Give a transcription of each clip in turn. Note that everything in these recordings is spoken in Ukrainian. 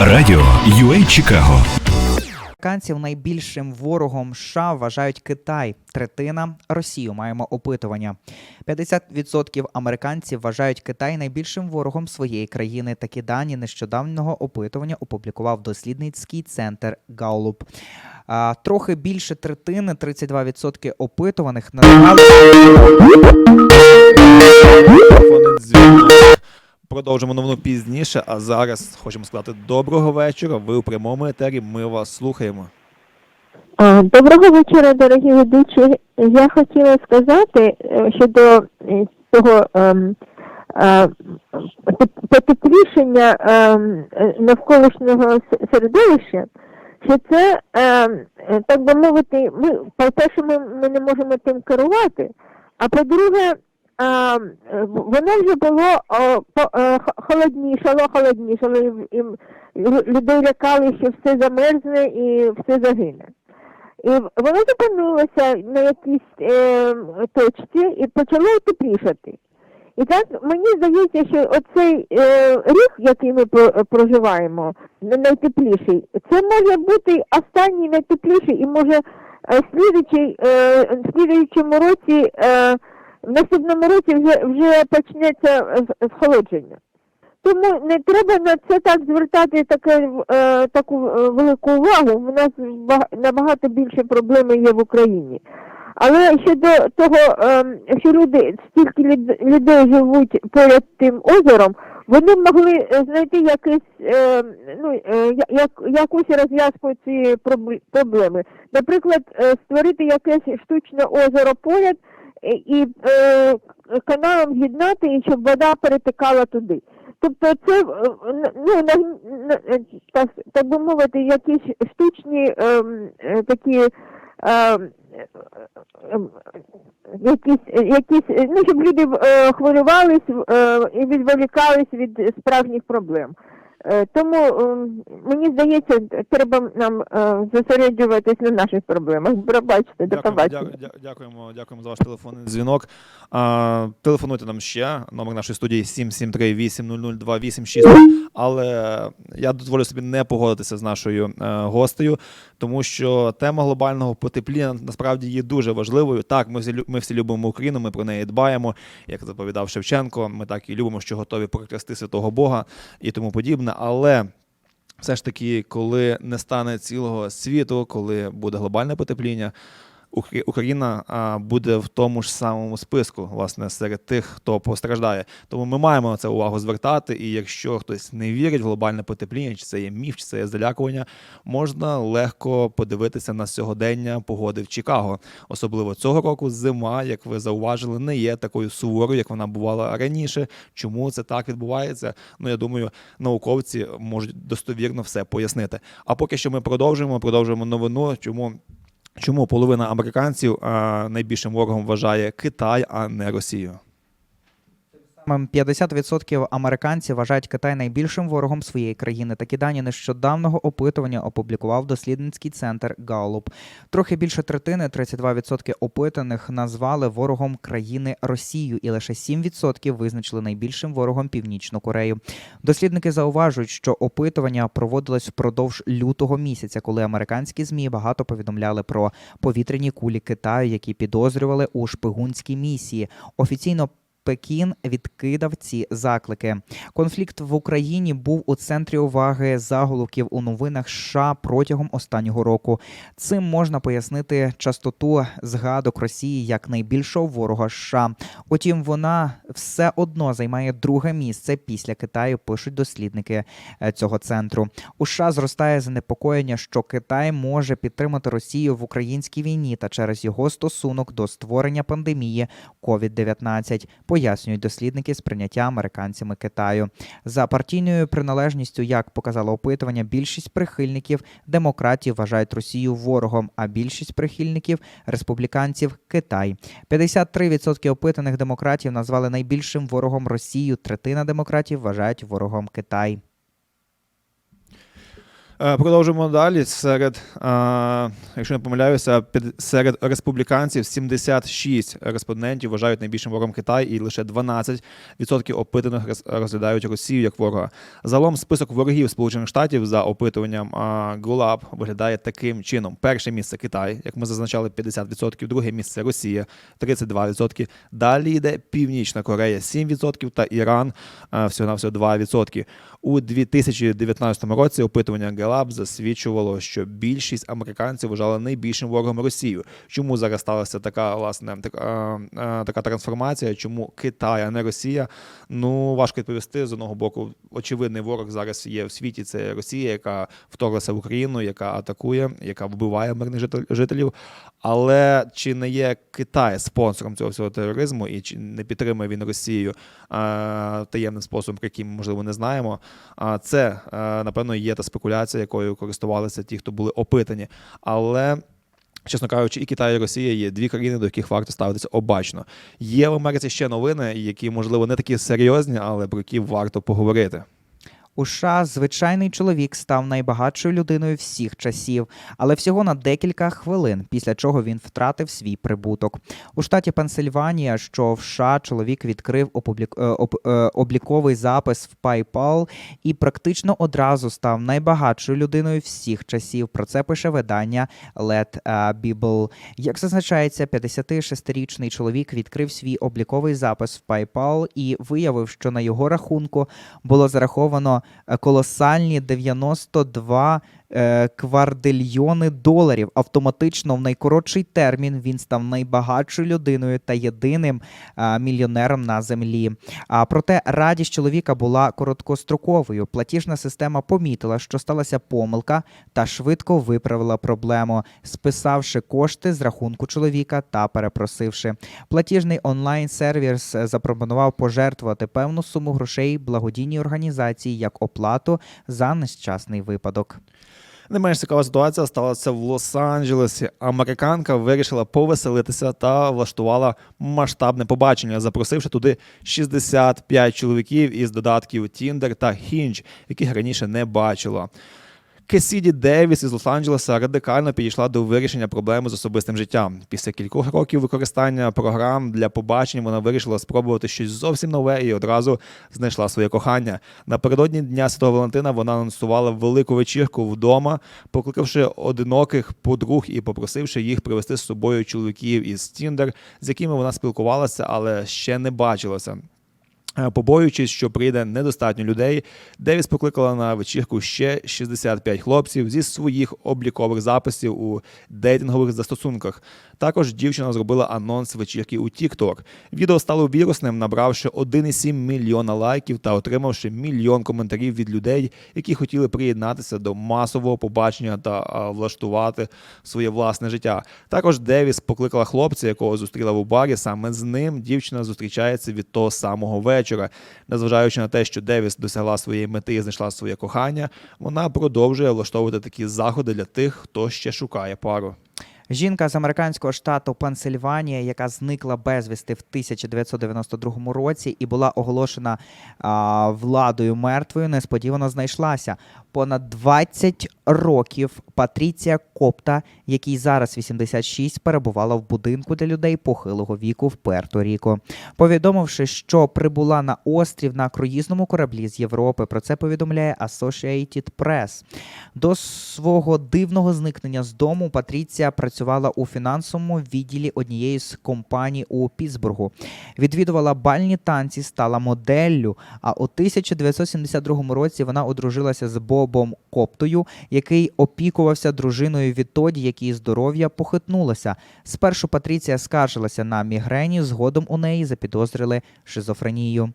Радіо UA Чикаго Американців найбільшим ворогом США вважають Китай, третина Росію. Маємо опитування. 50% американців вважають Китай найбільшим ворогом своєї країни. Такі дані нещодавнього опитування опублікував дослідницький центр Галлуп. А, трохи більше третини, 32% опитуваних назвали. Продовжимо новину пізніше, а зараз хочемо сказати доброго вечора. Ви у прямому етері. Ми вас слухаємо. Доброго вечора, дорогі ведучі. Я хотіла сказати е, щодо е, цього ем, е, потеплішення ем, навколишнього середовища, що це, ем, так би мовити, ми, по-перше, ми, ми не можемо тим керувати, а по-друге, воно вже було е, холоднішало, холоднішало, і, людей лякали, що все замерзне і все загине. І воно зупинилося на якійсь е, точці і почало теплішати. І так мені здається, що оцей е, рік, який ми про- проживаємо, найтепліший, це може бути останній найтепліший і може е, слідуючий, е, слідуючому році, е, в наступному році вже, вже почнеться схолодження. Тому не треба на це так звертати таке, е, таку е, велику увагу. У нас набагато більше проблеми є в Україні. Але щодо того, е, що люди стільки люд- людей живуть поряд тим озером, вони могли е, знайти якесь, е, ну, е, як, якусь розв'язку цієї проблеми. Наприклад, створити якесь штучне озеро поряд і е, каналом з'єднати, і щоб вода перетикала туди. Тобто це е, ну, на, на, так, так би мовити, якісь штучні ем, е, такі якісь, е, якісь, е, ну, щоб люди е, хвилювались е, і відволікались від справжніх проблем. Е, Тому ем, мені здається, треба нам е, зосереджуватись на наших проблемах. Пробачте, до побачення. дя- дя- дякуємо, дякуємо за ваш телефонний дзвінок. А, телефонуйте нам ще. Номер нашої студії 773-800-286. Але я дозволю собі не погодитися з нашою е, гостею, тому що тема глобального потепління насправді є дуже важливою. Так, ми всі, ми всі любимо Україну, ми про неї дбаємо. Як заповідав Шевченко, ми так і любимо, що готові проклясти святого Бога і тому подібне. Але все ж таки, коли не стане цілого світу, коли буде глобальне потепління, Україна буде в тому ж самому списку, власне, серед тих, хто постраждає. Тому ми маємо на це увагу звертати. І якщо хтось не вірить в глобальне потепління, чи це є міф, чи це є залякування, можна легко подивитися на сьогодення погоди в Чикаго. Особливо цього року зима, як ви зауважили, не є такою суворою, як вона бувала раніше. Чому це так відбувається? Ну я думаю, науковці можуть достовірно все пояснити. А поки що ми продовжуємо, продовжуємо новину. Чому? Чому половина американців а, найбільшим ворогом вважає Китай, а не Росію? Саме 50% американців вважають Китай найбільшим ворогом своєї країни. Такі дані нещодавнього опитування опублікував дослідницький центр Галлуп. Трохи більше третини, 32% опитаних назвали ворогом країни Росію, і лише 7% визначили найбільшим ворогом Північну Корею. Дослідники зауважують, що опитування проводилось впродовж лютого місяця, коли американські змі багато повідомляли про повітряні кулі Китаю, які підозрювали у шпигунській місії. Офіційно Пекін відкидав ці заклики. Конфлікт в Україні був у центрі уваги заголовків у новинах США протягом останнього року. Цим можна пояснити частоту згадок Росії як найбільшого ворога США. Утім, вона все одно займає друге місце після Китаю. Пишуть дослідники е, цього центру. У США зростає занепокоєння, що Китай може підтримати Росію в українській війні та через його стосунок до створення пандемії COVID-19, пояснюють дослідники з прийняття американцями Китаю. За партійною приналежністю, як показало опитування, більшість прихильників демократів вважають Росію ворогом, а більшість прихильників республіканців Китай. 53% опитаних демократів назвали найбільшим ворогом Росію. Третина демократів вважають ворогом Китай. Е, Продовжуємо далі. Серед, е, якщо не помиляюся, серед республіканців 76 респондентів вважають найбільшим ворогом Китай, і лише 12% опитаних розглядають Росію як ворога. Загалом список ворогів Сполучених Штатів за опитуванням е, Гулаб виглядає таким чином: перше місце Китай, як ми зазначали, 50%, друге місце Росія, 32%. Далі йде Північна Корея 7% та Іран всього на всього 2%. У 2019 році опитування Gallup засвідчувало, що більшість американців вважали найбільшим ворогом Росію. Чому зараз сталася така власне така, е, така трансформація? Чому Китай, а не Росія? Ну важко відповісти з одного боку. Очевидний ворог зараз є в світі. Це Росія, яка вторглася в Україну, яка атакує, яка вбиває мирних жителів. Але чи не є Китай спонсором цього всього тероризму і чи не підтримує він Росію е, таємним способом, про який ми можливо не знаємо? А це е, напевно є та спекуляція, якою користувалися ті, хто були опитані. Але Чесно кажучи, і Китай, і Росія є дві країни, до яких варто ставитися обачно. Є в Америці ще новини, які можливо не такі серйозні, але про які варто поговорити. У США звичайний чоловік став найбагатшою людиною всіх часів, але всього на декілька хвилин, після чого він втратив свій прибуток. У штаті Пенсильванія, що в США чоловік відкрив опублік... е, е, обліковий запис в PayPal і практично одразу став найбагатшою людиною всіх часів. Про це пише видання Let е, Bible. Як зазначається, 56-річний чоловік відкрив свій обліковий запис в PayPal і виявив, що на його рахунку було зараховано колосальні 92 е, квардильйони доларів. Автоматично в найкоротший термін він став найбагатшою людиною та єдиним е, мільйонером на землі. А проте радість чоловіка була короткостроковою. Платіжна система помітила, що сталася помилка, та швидко виправила проблему, списавши кошти з рахунку чоловіка та перепросивши. Платіжний онлайн-сервіс е, запропонував пожертвувати певну суму грошей благодійній організації як оплату за нещасний випадок. Не менш цікава ситуація сталася в Лос-Анджелесі. Американка вирішила повеселитися та влаштувала масштабне побачення, запросивши туди 65 чоловіків із додатків Tinder та Hinge, яких раніше не бачила. Кесіді Девіс із Лос-Анджелеса радикально підійшла до вирішення проблеми з особистим життям. Після кількох років використання програм для побачень вона вирішила спробувати щось зовсім нове і одразу знайшла своє кохання. Напередодні Дня Святого Валентина вона анонсувала велику вечірку вдома, покликавши одиноких подруг і попросивши їх привезти з собою чоловіків із Тіндер, з якими вона спілкувалася, але ще не бачилася. Е, Побоюючись, що прийде недостатньо людей, Девіс покликала на вечірку ще 65 хлопців зі своїх облікових записів у дейтингових застосунках. Також дівчина зробила анонс вечірки у TikTok. Відео стало вірусним, набравши 1,7 мільйона лайків та отримавши мільйон коментарів від людей, які хотіли приєднатися до масового побачення та влаштувати своє власне життя. Також Девіс покликала хлопця, якого зустріла в барі. Саме з ним дівчина зустрічається від того самого вечора. Незважаючи на те, що Девіс досягла своєї мети і знайшла своє кохання, вона продовжує влаштовувати такі заходи для тих, хто ще шукає пару. Жінка з американського штату Пенсильванія, яка зникла безвісти в 1992 році і була оголошена а, владою мертвою, несподівано знайшлася. Понад 20 років Патріція Копта, якій зараз 86, перебувала в будинку для людей похилого віку в Пуерто-Ріко. Повідомивши, що прибула на острів на круїзному кораблі з Європи, про це повідомляє Associated Press. До свого дивного зникнення з дому Патріція працювала у фінансовому відділі однієї з компаній у Пітсбургу. Відвідувала бальні танці, стала моделлю. А у 1972 році вона одружилася з Бобом Коптою, який опікувався дружиною відтоді, як її здоров'я похитнулося. Спершу Патріція скаржилася на мігрені, згодом у неї запідозрили шизофренію.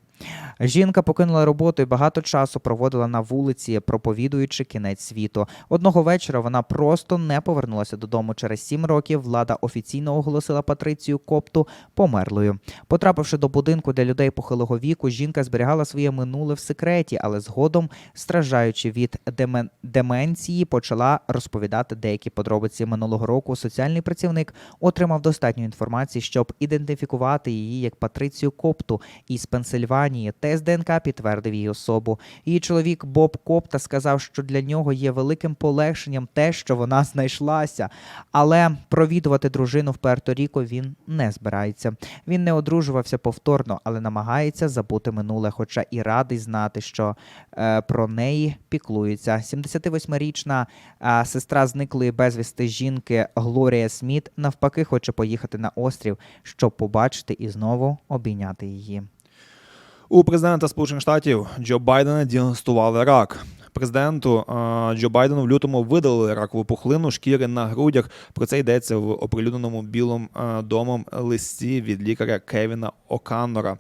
Жінка покинула роботу і багато часу проводила на вулиці, проповідуючи кінець світу. Одного вечора вона просто не повернулася додому. Через сім років влада офіційно оголосила Патрицію Копту померлою. Потрапивши до будинку для людей похилого віку, жінка зберігала своє минуле в секреті, але згодом, страждаючи від демен... деменції, почала розповідати деякі подробиці минулого року. Соціальний працівник отримав достатньо інформації, щоб ідентифікувати її як Патрицію Копту із Пенсильванії. Іспанії. Тест ДНК підтвердив її особу. Її чоловік Боб Копта сказав, що для нього є великим полегшенням те, що вона знайшлася. Але провідувати дружину в Пуерто-Ріко він не збирається. Він не одружувався повторно, але намагається забути минуле, хоча і радий знати, що е, про неї піклуються. 78-річна е, сестра зниклої безвісти жінки Глорія Сміт навпаки хоче поїхати на острів, щоб побачити і знову обійняти її. У президента Сполучених Штатів Джо Байдена діагностували рак. Президенту е, Джо Байдену в лютому видалили ракову пухлину шкіри на грудях. Про це йдеться в оприлюдненому білим е, домом листі від лікаря Кевіна Оканнора.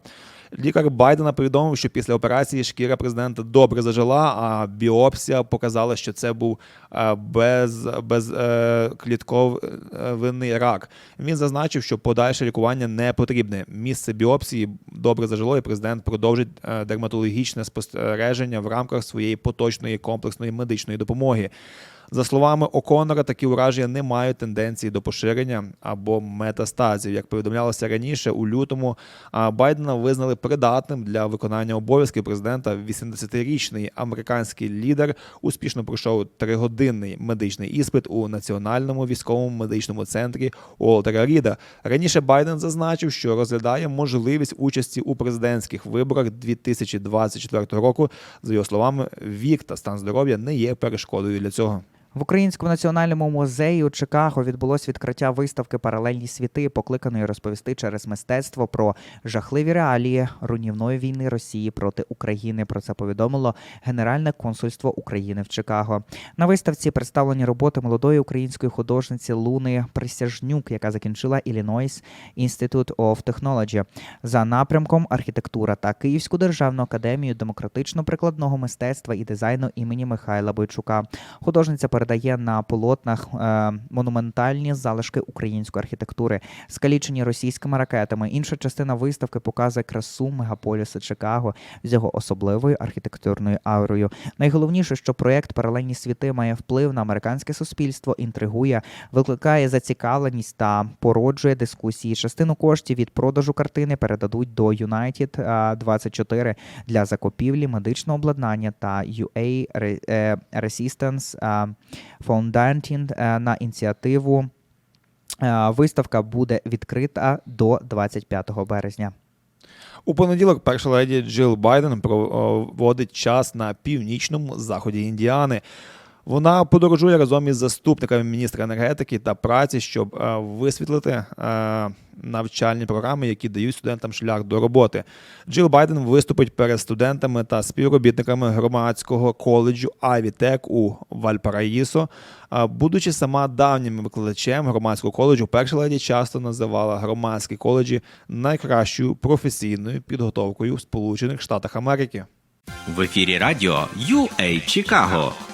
Лікар Байдена повідомив, що після операції шкіра президента добре зажила, а біопсія показала, що це був е, без, без е, клітковинний рак. Він зазначив, що подальше лікування не потрібне. Місце біопсії добре зажило, і президент продовжить е, дерматологічне спостереження в рамках своєї поточної комплексної медичної допомоги. За словами Оконора, такі ураження не мають тенденції до поширення або метастазів. Як повідомлялося раніше, у лютому Байдена визнали придатним для виконання обов'язків президента. 80-річний американський лідер успішно пройшов тригодинний медичний іспит у національному військовому медичному центрі Уолтера Ріда. Раніше Байден зазначив, що розглядає можливість участі у президентських виборах 2024 року. За його словами, вік та стан здоров'я не є перешкодою для цього. В Українському національному музеї у Чикаго відбулось відкриття виставки Паралельні світи, покликаної розповісти через мистецтво про жахливі реалії руйнівної війни Росії проти України. Про це повідомило Генеральне консульство України в Чикаго. На виставці представлені роботи молодої української художниці Луни Присяжнюк, яка закінчила Illinois Institute of Technology за напрямком архітектура та Київську державну академію демократично-прикладного мистецтва і дизайну імені Михайла Бойчука. Художниця передає на полотнах е, монументальні залишки української архітектури, скалічені російськими ракетами. Інша частина виставки показує красу мегаполіса Чикаго з його особливою архітектурною аурою. Найголовніше, що проєкт Паралельні світи має вплив на американське суспільство, інтригує, викликає зацікавленість та породжує дискусії. Частину коштів від продажу картини передадуть до United е, 24 для закупівлі медичного обладнання та UA е, Resistance е, е, на ініціативу. Е, Виставка буде відкрита до 25 березня. У понеділок перша леді Джил Байден проводить час на північному заході Індіани. Вона подорожує разом із заступниками міністра енергетики та праці, щоб е, висвітлити е, навчальні програми, які дають студентам шлях до роботи. Джил Байден виступить перед студентами та співробітниками громадського коледжу Авітек у Вальпараїсо. Будучи сама давнім викладачем громадського коледжу, перша леді часто називала громадські коледжі найкращою професійною підготовкою в Сполучених Штатах Америки. В ефірі радіо UA Чикаго.